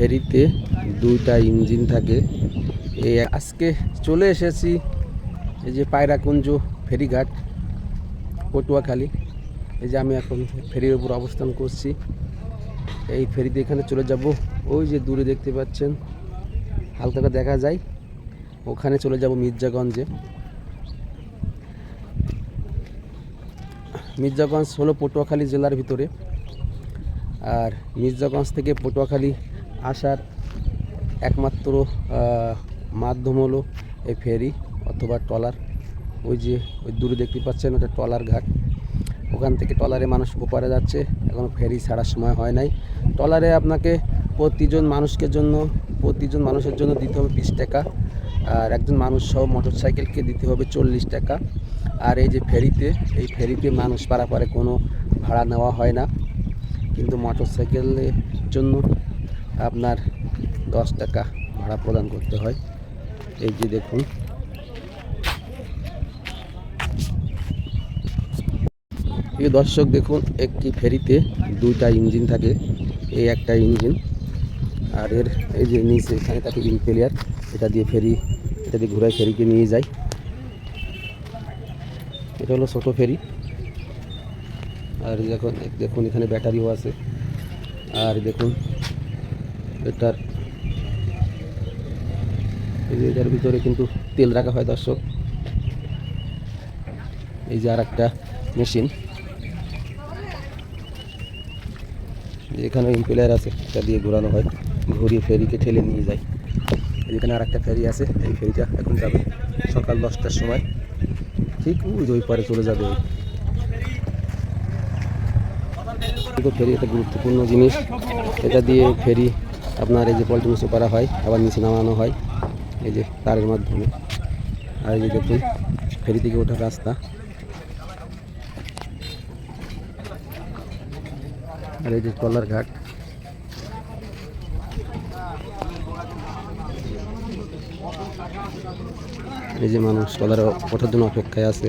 ফেরিতে দুইটা ইঞ্জিন থাকে। এই আজকে চলে এসেছি এই যে পায়রাকুঞ্জ ফেরিঘাট, পটুয়াখালী। এই যে আমি এখন ফেরির উপর অবস্থান করছি। এই ফেরিতে এখানে চলে যাব। ওই যে দূরে দেখতে পাচ্ছেন হালকা করে দেখা যায়। ওখানে চলে যাব মির্জাগঞ্জে। মির্জাগঞ্জ হলো পটুয়াখালী জেলার ভিতরে। আর মির্জাগঞ্জ থেকে পটুয়াখালী আসার একমাত্র মাধ্যম হলো এই ফেরি অথবা ট্রলার। ওই যে, ওই দূরে দেখতে পাচ্ছেন, ওটা ট্রলার ঘাট। ওখান থেকে ট্রলারে মানুষ ওপারে যাচ্ছে, এখন ফেরি ছাড়ার সময় হয় নাই। ট্রলারে আপনাকে প্রতিজন মানুষকে জন্য, প্রতিজন মানুষের জন্য দিতে হবে বিশ টাকা। আর একজন মানুষ সহ মোটর সাইকেলকে দিতে হবে চল্লিশ টাকা। আর এই যে ফেরিতে, এই ফেরিতে মানুষ পারাপারে কোনো ভাড়া নেওয়া হয় না। কিন্তু মোটর সাইকেলের জন্য আপনার দশ টাকা ভাড়া প্রদান করতে হয়। এই যে দেখুন। প্রিয় দর্শক, দেখুন, একটি ফেরিতে দুইটা ইঞ্জিন থাকে। এই একটা ইঞ্জিন আর এর এই যে নিচে এখানে থাকে ইম্পেলিয়ার এটা দিয়ে ফেরি, এটা দিয়ে ঘুরায় ফেরিকে নিয়ে যায়। এটা হলো ছোটো ফেরি। আর দেখুন দেখুন, এখানে ব্যাটারিও আছে। আর দেখুন এটার এটার ভিতরে কিন্তু তেল রাখা হয় দর্শক। এই যে আর একটা মেশিন। এখানে ইম্পেলার আছে, এটা দিয়ে ঘোরানো হয়। ঘুরিয়ে ফেরিকে ঠেলে নিয়ে যায়। এখানে আর একটা ফেরি আছে, এই ফেরিটা এখন যাবে সকাল দশটার সময়। ঠিক ওই পারে চলে যাবে। ফেরি একটা গুরুত্বপূর্ণ জিনিস। এটা দিয়ে ফেরি আপনার এই যে পল্টন উঁচু করা হয়, আবার নিচে নামানো হয়, এই যে তারের মাধ্যমে। আর এই যে দেখুন ফেরি থেকে ওঠার রাস্তা। আর এই যে ট্রলার ঘাট। এই যে মানুষ ট্রলারে ওঠার জন্য অপেক্ষায় আছে।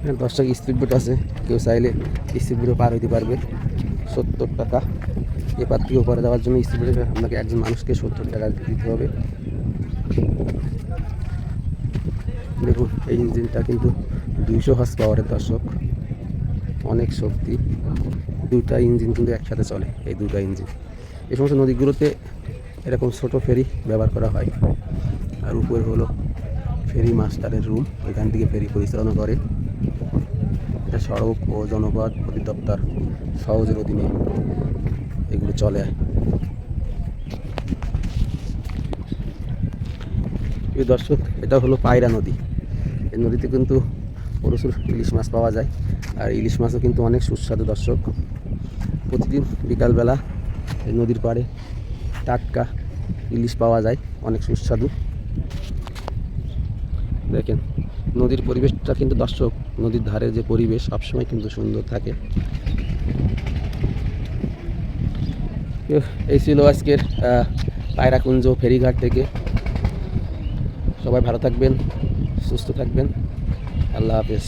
এখানে দশ টাকা স্পিড বোট আছে। কেউ চাইলে স্পিড পার হইতে পারবে। সত্তর টাকা। এপার থেকে ওপারে যাওয়ার জন্য স্পিড বোটে আপনাকে একজন মানুষকে সত্তর টাকা দিতে হবে। দেখুন, এই ইঞ্জিনটা কিন্তু দুইশো হর্স পাওয়ারের দর্শক। অনেক শক্তি। দুটা ইঞ্জিন কিন্তু একসাথে চলে, এই দুটা ইঞ্জিন এই সমস্ত নদীগুলোতে এরকম ছোট ফেরি ব্যবহার করা হয়। আর উপরে হলো ফেরি মাস্টারের রুম এখান থেকে ফেরি পরিচালনা করে। সড়ক ও জনপদ অধিদপ্তর সহজের অধীনে এগুলো চলে। প্রিয় দর্শক, এটা হলো পায়রা নদী। এই নদীতে কিন্তু প্রচুর ইলিশ মাছ পাওয়া যায়, আর ইলিশ মাছও কিন্তু অনেক সুস্বাদু দর্শক। প্রতিদিন বিকালবেলা এই নদীর পাড়ে টাটকা ইলিশ পাওয়া যায়, অনেক সুস্বাদু। দেখেন নদীর পরিবেশটা কিন্তু দর্শক, নদীর ধারে যে পরিবেশ সবসময় কিন্তু সুন্দর থাকে। এই ছিল আজকের পায়রাকুঞ্জ ফেরিঘাট থেকে। সবাই ভালো থাকবেন, সুস্থ থাকবেন। আল্লাহ হাফেজ।